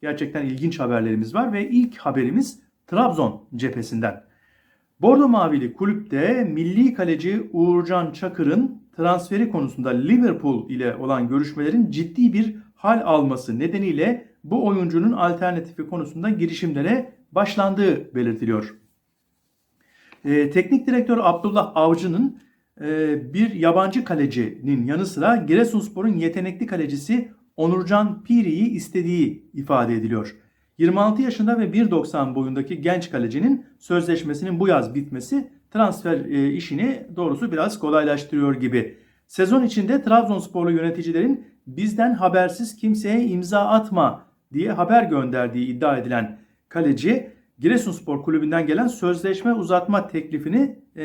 Gerçekten ilginç haberlerimiz var ve ilk haberimiz Trabzon cephesinden. Bordo Mavili kulüpte milli kaleci Uğurcan Çakır'ın transferi konusunda Liverpool ile olan görüşmelerin ciddi bir hal alması nedeniyle bu oyuncunun alternatifi konusunda girişimlere başlandığı belirtiliyor. Ee, teknik direktör Abdullah Avcı'nın e, bir yabancı kalecinin yanı sıra Giresunspor'un yetenekli kalecisi Onurcan Piri'yi istediği ifade ediliyor. 26 yaşında ve 1.90 boyundaki genç kalecinin sözleşmesinin bu yaz bitmesi transfer e, işini doğrusu biraz kolaylaştırıyor gibi. Sezon içinde Trabzonsporlu yöneticilerin bizden habersiz kimseye imza atma diye haber gönderdiği iddia edilen kaleci Giresunspor kulübünden gelen sözleşme uzatma teklifini e,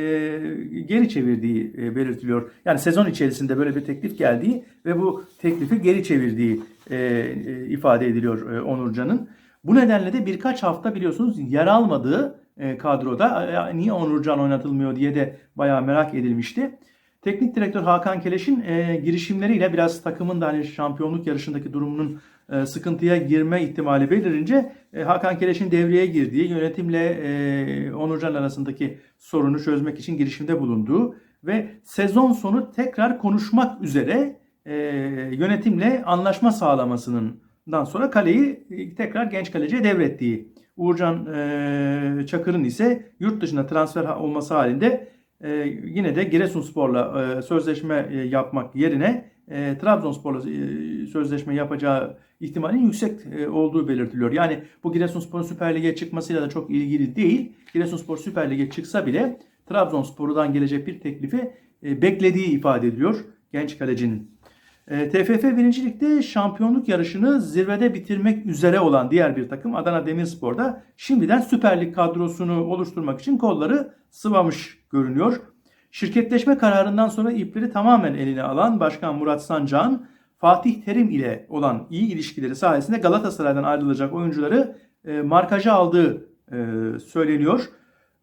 geri çevirdiği e, belirtiliyor. Yani sezon içerisinde böyle bir teklif geldiği ve bu teklifi geri çevirdiği e, e, ifade ediliyor e, Onurcan'ın. Bu nedenle de birkaç hafta biliyorsunuz yer almadığı e, kadroda e, niye Onurcan oynatılmıyor diye de bayağı merak edilmişti. Teknik direktör Hakan Keleş'in e, girişimleriyle biraz takımın da hani şampiyonluk yarışındaki durumunun e, sıkıntıya girme ihtimali belirince e, Hakan Keleş'in devreye girdiği, yönetimle e, Onurcan arasındaki sorunu çözmek için girişimde bulunduğu ve sezon sonu tekrar konuşmak üzere e, yönetimle anlaşma sağlamasından sonra kaleyi e, tekrar genç kaleciye devrettiği. Uğurcan e, Çakır'ın ise yurt dışına transfer olması halinde e, yine de Giresunspor'la e, sözleşme e, yapmak yerine e, Trabzonspor'la sözleşme yapacağı ihtimalin yüksek olduğu belirtiliyor. Yani bu Giresunspor'un Süper Lig'e çıkmasıyla da çok ilgili değil. Giresunspor Süper Lig'e çıksa bile Trabzonspor'dan gelecek bir teklifi beklediği ifade ediliyor genç kalecinin. TFF 1. Lig'de şampiyonluk yarışını zirvede bitirmek üzere olan diğer bir takım Adana Demirspor'da şimdiden Süper Lig kadrosunu oluşturmak için kolları sıvamış görünüyor. Şirketleşme kararından sonra ipleri tamamen eline alan Başkan Murat Sancak'ın Fatih Terim ile olan iyi ilişkileri sayesinde Galatasaray'dan ayrılacak oyuncuları e, markaja aldığı e, söyleniyor.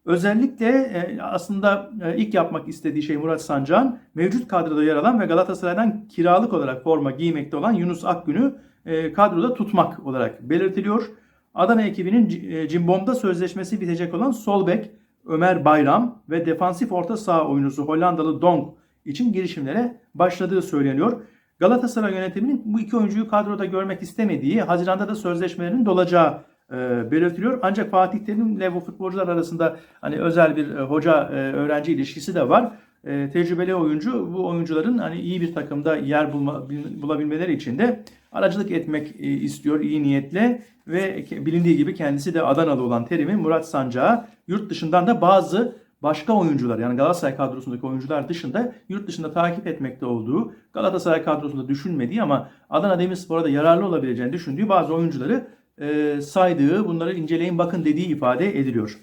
Özellikle e, aslında e, ilk yapmak istediği şey Murat Sancak'ın mevcut kadroda yer alan ve Galatasaray'dan kiralık olarak forma giymekte olan Yunus Akgün'ü e, kadroda tutmak olarak belirtiliyor. Adana ekibinin Cimbom'da sözleşmesi bitecek olan sol bek Ömer Bayram ve defansif orta saha oyuncusu Hollandalı Dong için girişimlere başladığı söyleniyor. Galatasaray yönetiminin bu iki oyuncuyu kadroda görmek istemediği, Haziran'da da sözleşmelerinin dolacağı e, belirtiliyor. Ancak Fatih Terim'le bu futbolcular arasında hani özel bir e, hoca e, öğrenci ilişkisi de var. E, tecrübeli oyuncu bu oyuncuların hani iyi bir takımda yer bulma, bulabilmeleri için de aracılık etmek e, istiyor iyi niyetle ve bilindiği gibi kendisi de Adanalı olan Terim'in Murat Sancak'a yurt dışından da bazı başka oyuncular yani Galatasaray kadrosundaki oyuncular dışında yurt dışında takip etmekte olduğu Galatasaray kadrosunda düşünmediği ama Adana Demirspor'a da yararlı olabileceğini düşündüğü bazı oyuncuları e, saydığı bunları inceleyin bakın dediği ifade ediliyor.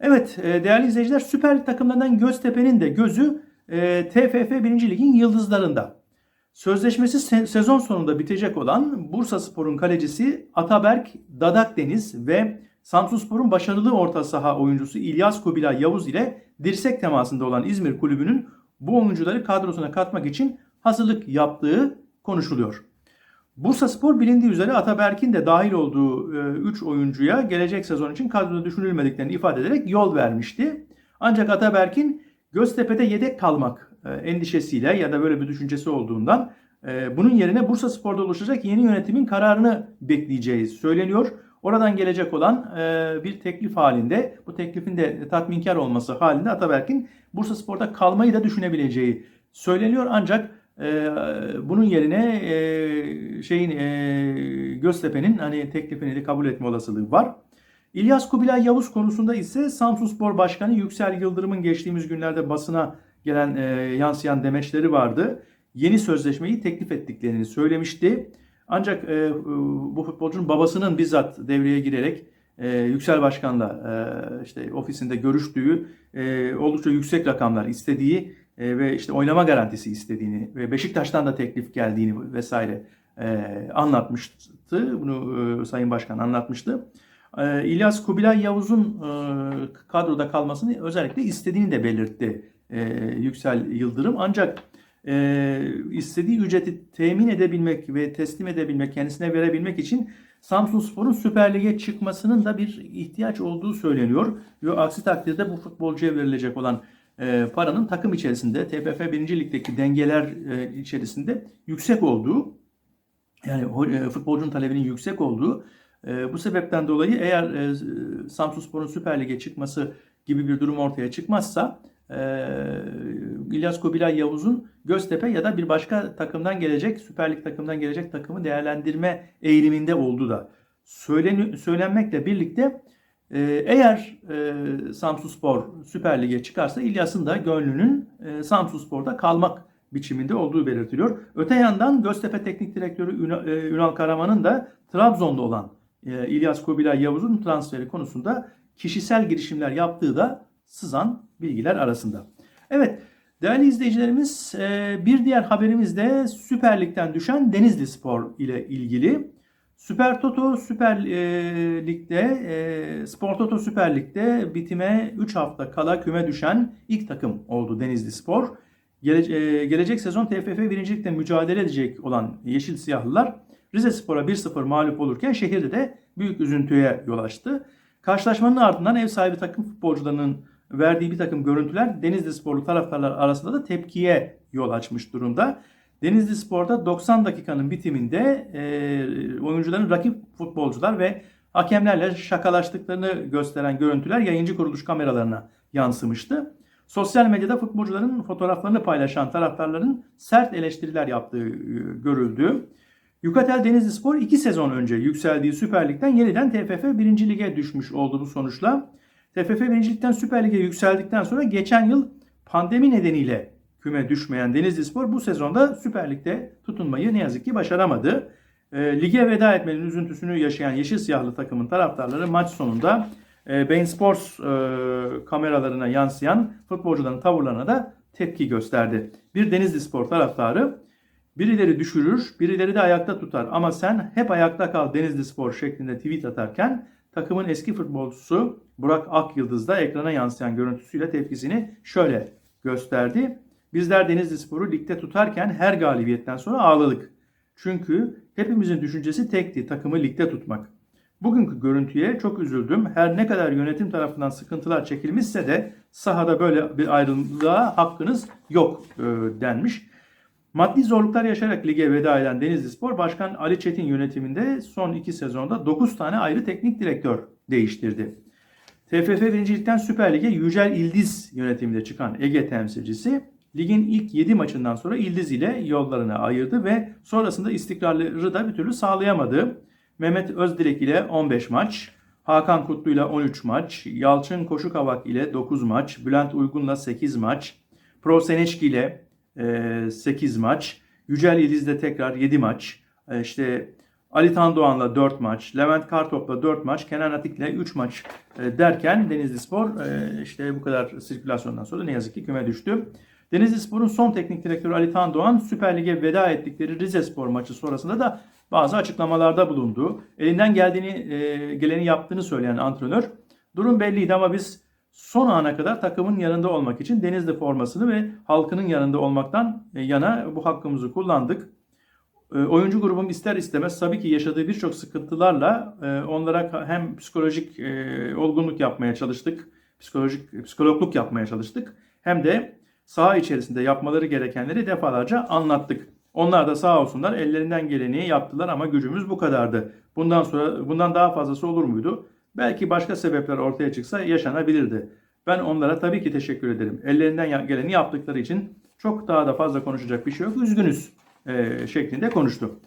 Evet e, değerli izleyiciler Süper Lig takımlarından Göztepe'nin de gözü e, TFF 1. Lig'in yıldızlarında. Sözleşmesi se- sezon sonunda bitecek olan Bursa Spor'un kalecisi Ataberk Dadak Deniz ve Samsunspor'un başarılı orta saha oyuncusu İlyas Kubilay Yavuz ile dirsek temasında olan İzmir kulübünün bu oyuncuları kadrosuna katmak için hazırlık yaptığı konuşuluyor. Bursa Spor bilindiği üzere Ataberk'in de dahil olduğu 3 oyuncuya gelecek sezon için kadroda düşünülmediklerini ifade ederek yol vermişti. Ancak Ataberk'in Göztepe'de yedek kalmak e, endişesiyle ya da böyle bir düşüncesi olduğundan e, bunun yerine Bursa Spor'da oluşacak yeni yönetimin kararını bekleyeceği söyleniyor. Oradan gelecek olan e, bir teklif halinde, bu teklifin de tatminkar olması halinde Ataberk'in Bursa Spor'da kalmayı da düşünebileceği söyleniyor. Ancak e, bunun yerine e, şeyin e, Göztepe'nin hani teklifini de kabul etme olasılığı var. İlyas Kubilay Yavuz konusunda ise Samsunspor Başkanı Yüksel Yıldırım'ın geçtiğimiz günlerde basına gelen e, yansıyan demeçleri vardı. Yeni sözleşmeyi teklif ettiklerini söylemişti. Ancak e, bu futbolcunun babasının bizzat devreye girerek e, Yüksel Başkan'la e, işte ofisinde görüştüğü, e, oldukça yüksek rakamlar istediği e, ve işte oynama garantisi istediğini ve Beşiktaş'tan da teklif geldiğini vesaire e, anlatmıştı. Bunu e, Sayın Başkan anlatmıştı. E, İlyas Kubilay Yavuz'un e, kadroda kalmasını özellikle istediğini de belirtti e, Yüksel Yıldırım. Ancak e, istediği ücreti temin edebilmek ve teslim edebilmek, kendisine verebilmek için Samsunspor'un Süper Lig'e çıkmasının da bir ihtiyaç olduğu söyleniyor. Ve aksi takdirde bu futbolcuya verilecek olan e, paranın takım içerisinde TFF 1. Lig'deki dengeler e, içerisinde yüksek olduğu yani e, futbolcunun talebinin yüksek olduğu bu sebepten dolayı eğer e, Samsunspor'un Süper Lig'e çıkması gibi bir durum ortaya çıkmazsa e, İlyas Kubilay Yavuz'un Göztepe ya da bir başka takımdan gelecek Süper Lig takımdan gelecek takımı değerlendirme eğiliminde olduğu da söylenmekle birlikte e, eğer e, Samsunspor Süper Lig'e çıkarsa İlyas'ın da gönlünün e, Samsunspor'da kalmak biçiminde olduğu belirtiliyor. Öte yandan Göztepe Teknik Direktörü e, Ünal Karaman'ın da Trabzon'da olan e, İlyas Kubilay Yavuz'un transferi konusunda kişisel girişimler yaptığı da sızan bilgiler arasında. Evet değerli izleyicilerimiz e, bir diğer haberimiz de Süper Lig'den düşen Denizli Spor ile ilgili. Süper Toto Süper e, Lig'de, e, Spor Toto Süper Lig'de bitime 3 hafta kala küme düşen ilk takım oldu Denizli Spor. Gele- e, gelecek sezon TFF 1. Lig'de mücadele edecek olan Yeşil Siyahlılar Rize Spor'a 1-0 mağlup olurken şehirde de büyük üzüntüye yol açtı. Karşılaşmanın ardından ev sahibi takım futbolcularının verdiği bir takım görüntüler Denizli Sporlu taraftarlar arasında da tepkiye yol açmış durumda. Denizli Spor'da 90 dakikanın bitiminde e, oyuncuların rakip futbolcular ve hakemlerle şakalaştıklarını gösteren görüntüler yayıncı kuruluş kameralarına yansımıştı. Sosyal medyada futbolcuların fotoğraflarını paylaşan taraftarların sert eleştiriler yaptığı e, görüldü. Yukatel Denizli Spor 2 sezon önce yükseldiği Süper Lig'den yeniden TFF 1. Lig'e düşmüş oldu bu sonuçla. TFF 1. Lig'den Süper Lig'e yükseldikten sonra geçen yıl pandemi nedeniyle küme düşmeyen Denizli Spor bu sezonda Süper Lig'de tutunmayı ne yazık ki başaramadı. E, lige veda etmenin üzüntüsünü yaşayan Yeşil Siyahlı takımın taraftarları maç sonunda e, Bein Sports e, kameralarına yansıyan futbolcuların tavırlarına da tepki gösterdi. Bir Denizli Spor taraftarı birileri düşürür, birileri de ayakta tutar ama sen hep ayakta kal Denizli Spor şeklinde tweet atarken takımın eski futbolcusu Burak Akyıldız da ekrana yansıyan görüntüsüyle tepkisini şöyle gösterdi. Bizler Denizli Spor'u ligde tutarken her galibiyetten sonra ağladık. Çünkü hepimizin düşüncesi tekti, takımı ligde tutmak. Bugünkü görüntüye çok üzüldüm. Her ne kadar yönetim tarafından sıkıntılar çekilmişse de sahada böyle bir ayrılığa hakkınız yok e, denmiş. Maddi zorluklar yaşayarak lige veda eden Denizli Spor Başkan Ali Çetin yönetiminde son iki sezonda 9 tane ayrı teknik direktör değiştirdi. TFF 1. Lig'den Süper Lig'e Yücel İldiz yönetiminde çıkan Ege temsilcisi ligin ilk 7 maçından sonra İldiz ile yollarını ayırdı ve sonrasında istikrarları da bir türlü sağlayamadı. Mehmet Özdilek ile 15 maç, Hakan Kutlu ile 13 maç, Yalçın Koşukavak ile 9 maç, Bülent Uygun'la 8 maç, Pro Seneçki ile e, 8 maç, Yücel İliz'de tekrar 7 maç, e, işte Ali Tandoğan'la 4 maç, Levent Kartop'la 4 maç, Kenan Atik'le 3 maç e, derken Denizli Spor e, işte bu kadar sirkülasyondan sonra ne yazık ki küme düştü. Denizli Spor'un son teknik direktörü Ali Tandoğan Süper Lig'e veda ettikleri Rize Spor maçı sonrasında da bazı açıklamalarda bulundu. Elinden geldiğini, e, geleni yaptığını söyleyen antrenör, durum belliydi ama biz son ana kadar takımın yanında olmak için Denizli formasını ve halkının yanında olmaktan e, yana bu hakkımızı kullandık. E, Oyuncu grubum ister istemez tabii ki yaşadığı birçok sıkıntılarla e, onlara hem psikolojik olgunluk yapmaya çalıştık, psikolojik psikologluk yapmaya çalıştık. Hem de saha içerisinde yapmaları gerekenleri defalarca anlattık. Onlar da sağ olsunlar ellerinden geleni yaptılar ama gücümüz bu kadardı. Bundan sonra bundan daha fazlası olur muydu? Belki başka sebepler ortaya çıksa yaşanabilirdi. Ben onlara tabii ki teşekkür ederim. Ellerinden geleni yaptıkları için çok daha da fazla konuşacak bir şey yok. Üzgünüz e, şeklinde konuştu.